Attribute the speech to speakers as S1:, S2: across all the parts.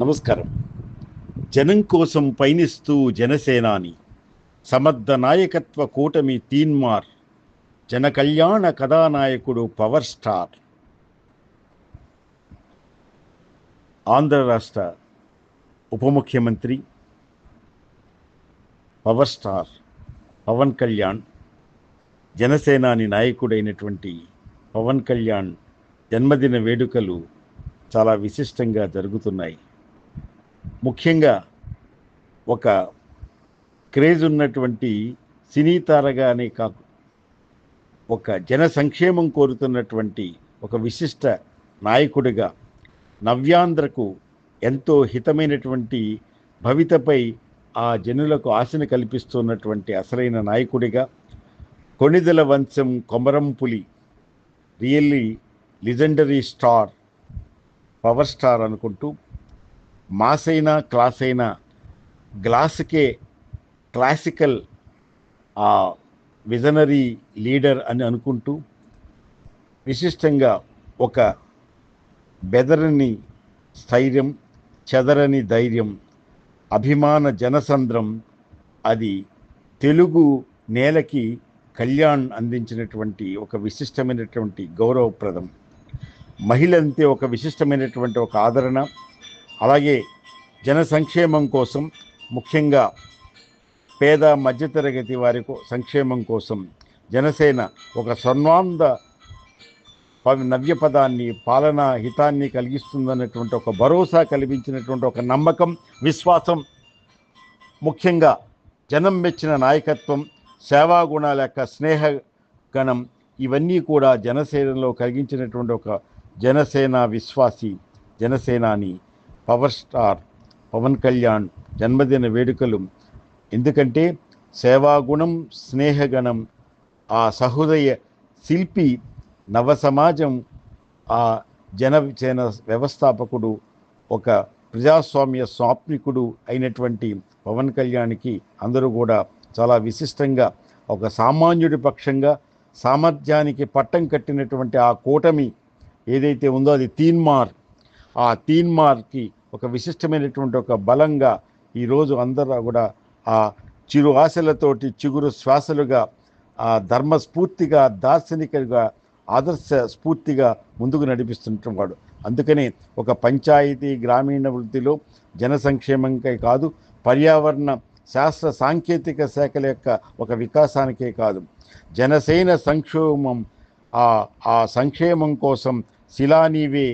S1: నమస్కారం. జనం కోసం పయనిస్తూ జనసేనాని సమర్థ నాయకత్వ కూటమి తీన్మార్ జన కళ్యాణ కథానాయకుడు పవర్ స్టార్. ఆంధ్ర రాష్ట్ర ఉప ముఖ్యమంత్రి పవర్ స్టార్ పవన్ కళ్యాణ్ జనసేనాని నాయకుడైనటువంటి పవన్ కళ్యాణ్ జన్మదిన వేడుకలు చాలా విశిష్టంగా జరుగుతున్నాయి. ముఖ్యంగా ఒక క్రేజ్ ఉన్నటువంటి సినీ తారగానే కాకు ఒక జన సంక్షేమం కోరుతున్నటువంటి ఒక విశిష్ట నాయకుడిగా నవ్యాంధ్రకు ఎంతో హితమైనటువంటి భవితపై ఆ జనులకు ఆశను కల్పిస్తున్నటువంటి అసలైన నాయకుడిగా కొణిదెల వంశం Komarampuli really legendary star power star అనుకుంటూ మాస్ అయినా క్లాస్ అయినా గ్లాస్కే క్లాసికల్ ఆ విజనరీ లీడర్ అని అనుకుంటూ విశిష్టంగా ఒక బెదరని స్థైర్యం చెదరని ధైర్యం అభిమాన జనసంద్రం అది తెలుగు నేలకి కళ్యాణ్ అందించినటువంటి ఒక విశిష్టమైనటువంటి గౌరవప్రదం. మహిళ అంతే ఒక విశిష్టమైనటువంటి ఒక ఆదరణ. అలాగే జన సంక్షేమం కోసం ముఖ్యంగా పేద మధ్యతరగతి వారి సంక్షేమం కోసం జనసేన ఒక స్వర్ణాంద ప- నవ్య పదాన్ని పాలనా హితాన్ని కలిగిస్తుందన్నటువంటి ఒక భరోసా కల్పించినటువంటి ఒక నమ్మకం విశ్వాసం ముఖ్యంగా జనం మెచ్చిన నాయకత్వం సేవా గుణాల యొక్క స్నేహ గణం ఇవన్నీ కూడా జనసేనలో కలిగించినటువంటి ఒక జనసేన విశ్వాసి జనసేనాని పవర్ స్టార్ పవన్ కళ్యాణ్ జన్మదిన వేడుకలు. ఎందుకంటే సేవాగుణం స్నేహగణం ఆ సహృదయ శిల్పి నవ సమాజం ఆ జనసేన వ్యవస్థాపకుడు ఒక ప్రజాస్వామ్య స్వాప్నికుడు అయినటువంటి పవన్ కళ్యాణ్కి అందరూ కూడా చాలా విశిష్టంగా ఒక సామాన్యుడి పక్షంగా సామర్థ్యానికి పట్టం కట్టినటువంటి ఆ కూటమి ఏదైతే ఉందో అది తీన్మార్. ఆ తీన్మార్కి ఒక విశిష్టమైనటువంటి ఒక బలంగా ఈరోజు అందరూ కూడా ఆ చిరు ఆశలతోటి చిగురు శ్వాసలుగా ఆ ధర్మస్ఫూర్తిగా దార్శనికగా ఆదర్శ స్ఫూర్తిగా ముందుకు నడిపిస్తుంటున్నాడు అందుకనే ఒక పంచాయతీ గ్రామీణ వృద్ధిలో జన సంక్షేమంకే కాదు పర్యావరణ శాస్త్ర సాంకేతిక శాఖల యొక్క ఒక వికాసానికే కాదు. జనసేన సంక్షేమం ఆ ఆ సంక్షేమం కోసం శిలానీవే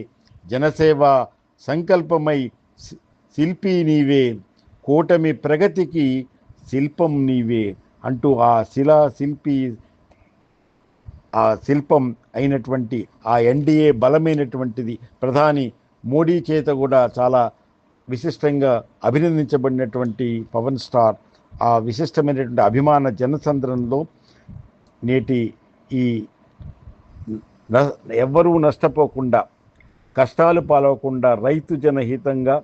S1: జనసేవ సంకల్పమై శి- శిల్పి నీవే కూటమి ప్రగతికి శిల్పం నీవే అంటూ ఆ శిలా శిల్పి ఆ శిల్పం అయినటువంటి ఆ ఎన్డీఏ బలమైనటువంటిది ప్రధాని మోడీ చేత కూడా చాలా విశిష్టంగా అభినందించబడినటువంటి పవన్ స్టార్. ఆ విశిష్టమైనటువంటి అభిమాన జనసంద్రంలో నేటి ఈ న- ఎవ్వరూ నష్టపోకుండా కష్టాలు పాలవకుండా రైతు జనహితంగా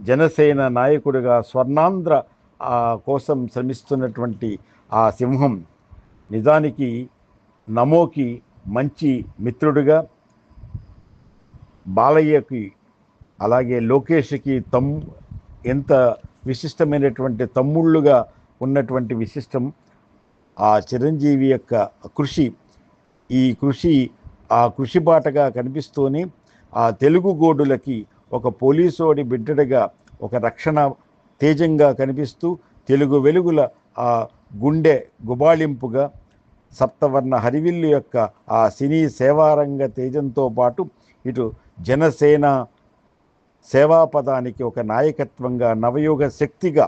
S1: జనసేన నాయకుడిగా స్వర్ణాంధ్ర ఆ, కోసం శ్రమిస్తున్నటువంటి ఆ సింహం నిజానికి నమోకి మంచి మిత్రుడిగా బాలయ్యకి అలాగే లోకేష్కి తమ్ ఎంత విశిష్టమైనటువంటి తమ్ముళ్ళుగా ఉన్నటువంటి విశిష్టం ఆ చిరంజీవి యొక్క కృషి. ఈ కృషి ఆ కృషి బాటగా కనిపిస్తూనే ఆ తెలుగు గోడులకి ఒక పోలీసోడి బిడ్డడగా ఒక రక్షణ తేజంగా కనిపిస్తూ తెలుగు వెలుగుల ఆ గుండె గుబాళింపుగా సప్తవర్ణ హరివిల్లు యొక్క ఆ సినీ సేవారంగ తేజంతో పాటు ఇటు జనసేన సేవాపదానికి ఒక నాయకత్వంగా నవయుగ శక్తిగా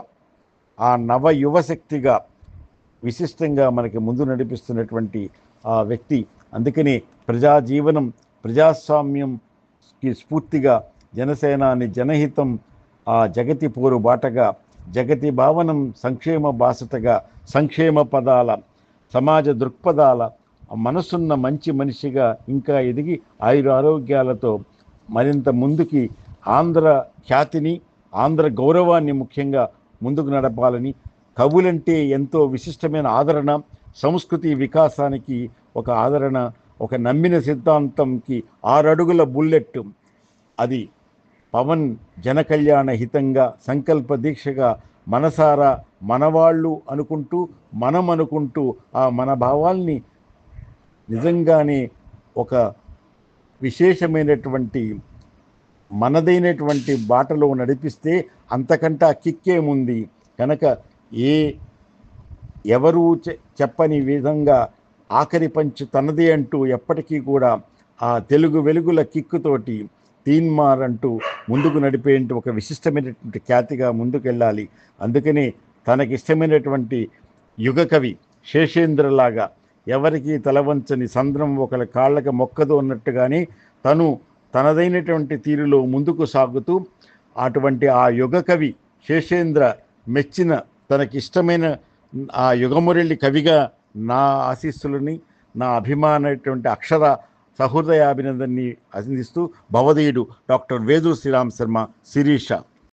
S1: ఆ నవయువ శక్తిగా విశిష్టంగా మనకి ముందు నడిపిస్తున్నటువంటి ఆ వ్యక్తి. అందుకని ప్రజాజీవనం ప్రజాస్వామ్యం ప్రజాస్వామ్యంకి స్ఫూర్తిగా జనసేనాని జనహితం ఆ జగతి పోరు బాటగా జగతి భావనం సంక్షేమ బాసటగా సంక్షేమ పదాల సమాజ దృక్పథాల మనసున్న మంచి మనిషిగా ఇంకా ఎదిగి ఆయుర ఆరోగ్యాలతో మరింత ముందుకి ఆంధ్ర ఖ్యాతిని ఆంధ్ర గౌరవాన్ని ముఖ్యంగా ముందుకు నడపాలని కవులంటే ఎంతో విశిష్టమైన ఆదరణ సంస్కృతి వికాసానికి ఒక ఆదరణ ఒక నమ్మిన సిద్ధాంతంకి ఆరడుగుల బుల్లెట్. అది పవన్ జనకళ్యాణ హితంగా సంకల్ప దీక్షగా మనసారా మనవాళ్ళు అనుకుంటూ మనం అనుకుంటూ ఆ మన భావాల్ని నిజంగానే ఒక విశేషమైనటువంటి మనదైనటువంటి బాటలో నడిపిస్తే అంతకంటే కిక్కేముంది? కనుక ఏ ఎవరు చె- చెప్పని విధంగా ఆఖరి పంచు తనది అంటూ ఎప్పటికీ కూడా ఆ తెలుగు వెలుగుల కిక్కుతోటి తీన్మార్ అంటూ ముందుకు నడిపే ఒక విశిష్టమైనటువంటి ఖ్యాతిగా ముందుకెళ్ళాలి. అందుకనే తనకిష్టమైనటువంటి యుగకవి శేషేంద్రలాగా ఎవరికి తలవంచని సంద్రం ఒకరి కాళ్ళకి మొక్కదు అన్నట్టుగానే తను తనదైనటువంటి తీరులో ముందుకు సాగుతూ అటువంటి ఆ యుగకవి శేషేంద్ర మెచ్చిన తనకిష్టమైన ఆ యుగమురళి కవిగా నా ఆశీస్సులని నా అభిమానటువంటి అక్షర సహృదయాభినందన్ని అందిస్తూ భవదీయుడు డాక్టర్ వేదు శ్రీరామ్ శర్మ శిరీష.